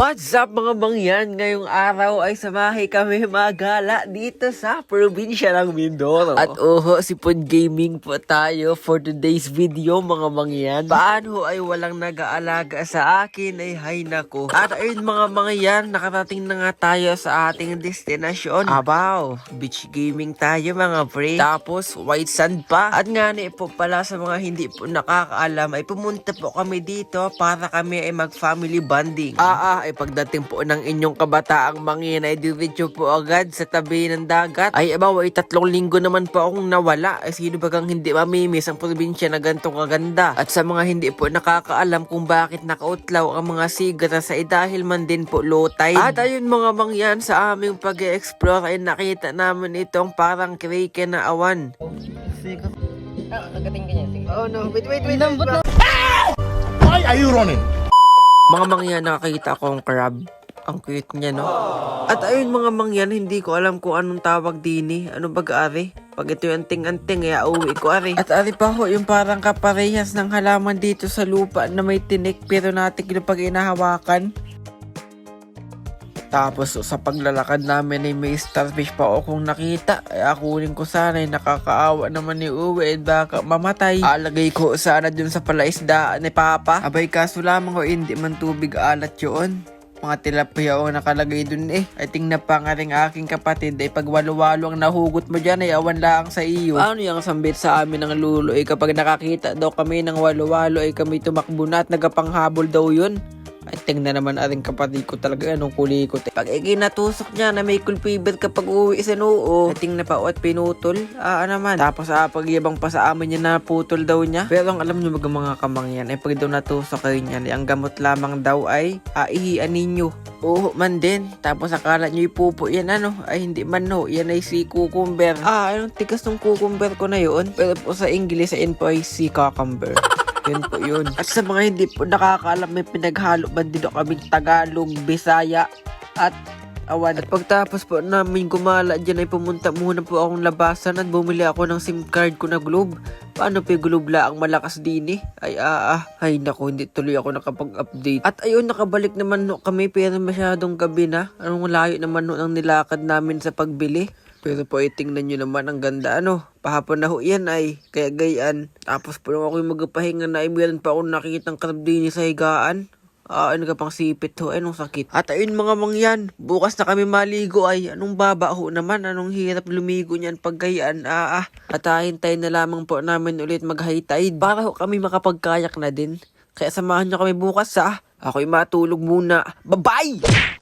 What's up mga mangyan? Ngayong araw ay samahay kami magala dito sa probinsya ng Mindoro. At oho, si Pod Gaming po tayo for today's video mga mangyan. Paano ay walang nag-aalaga sa akin ay hay nako. At ayun mga mangyan, nakarating na nga tayo sa ating destinasyon. Abaw, beach gaming tayo mga pre. Tapos white sand pa. At nga ni po pala sa mga hindi po nakakaalam ay pumunta po kami dito para kami ay mag-family bonding. Ah, ah, ay pagdating po ng inyong kabataang mangin ay diretso po agad sa tabi ng dagat. Ay abaw, ay tatlong linggo naman po akong nawala. Ay sino bagang hindi mamimiss ang probinsya na gantong kaganda. At sa mga hindi po nakakaalam kung bakit nakautlaw ang mga sigara sa dahil man din po low tide. At ayun mga mangyan sa aming pag-explore ay nakita namin itong parang krike na awan. Ah, kagating ka niya. Sige. Oh no, wait, wait, wait. Lambot na. Why are you running? Mga mangyan, nakakita ko ang crab. Ang cute niya, no? At ayun mga mangyan, hindi ko alam kung anong tawag dini. Ano ba ari? Pag ito yung anting-anting, ay auwi ko ari. At ari pa ho, yung parang kaparehas ng halaman dito sa lupa na may tinik pero natin pag inahawakan. Tapos sa paglalakad namin ay may starfish pa akong nakita. Ay akunin ko sana ay nakakaawa naman ni Uwe at baka mamatay. Alagay ko sana dun sa palaisdaan ni Papa. Abay kaso lamang ko hindi man tubig alat yun. Mga tilapia o nakalagay dun eh. Ay tingnan pa nga rin aking kapatid ay pag walo-walo ang nahugot mo dyan ay awan lang sa iyo. Paano yung sambit sa amin ng lulo ay kapag nakakita daw kami ng walo-walo ay kami tumakbo na at nagapanghabol daw yun. Tingnan naman ating kapatid ko talaga anong kulikot. Eh. Pag ikinatusok niya na may kulpiber kapag uwi sa noo, ay tingnan pa at pinutol. Ah, naman. Tapos ah, pagyabang pa sa amin niya na putol daw niya. Pero ang alam niyo mga mga kamangyan, ay pag daw natusok kayo niyan, ay ang gamot lamang daw ay ah, ihian ninyo. Oo man din. Tapos akala niyo ipupo yan ano. Ay hindi man no. Yan ay si cucumber. Ah, anong tigas ng cucumber ko na yun? Pero po sa English, sa po ay si cucumber. Yun po yun. At sa mga hindi po nakakaalam, may pinaghalo ba dito kaming Tagalog, Bisaya, at awan. At pagtapos po namin gumala dyan ay pumunta muna po akong labasan at bumili ako ng SIM card ko na Globe. Paano pa Globe la ang malakas din eh? Ay ah, ah. Ay nako, hindi tuloy ako nakapag-update. At ayun, nakabalik naman no kami pero masyadong gabi na. Anong layo naman no ang nilakad namin sa pagbili. Pero po, eh, tingnan nyo naman, ang ganda, ano. Pahapon na ho yan ay, kaya gayaan. Tapos po nung ako'y magpahinga na, ay meron pa akong nakitang crab din sa higaan. Ah, ano ka pang sipit ho, anong sakit. At ayun mga mangyan, bukas na kami maligo ay, anong baba ho naman, anong hirap lumigo niyan pag gayaan, ah, ah. At ah, hintayin na lamang po namin ulit mag tide para ho kami makapagkayak na din. Kaya samahan nyo kami bukas sa, ako'y matulog muna. Bye-bye!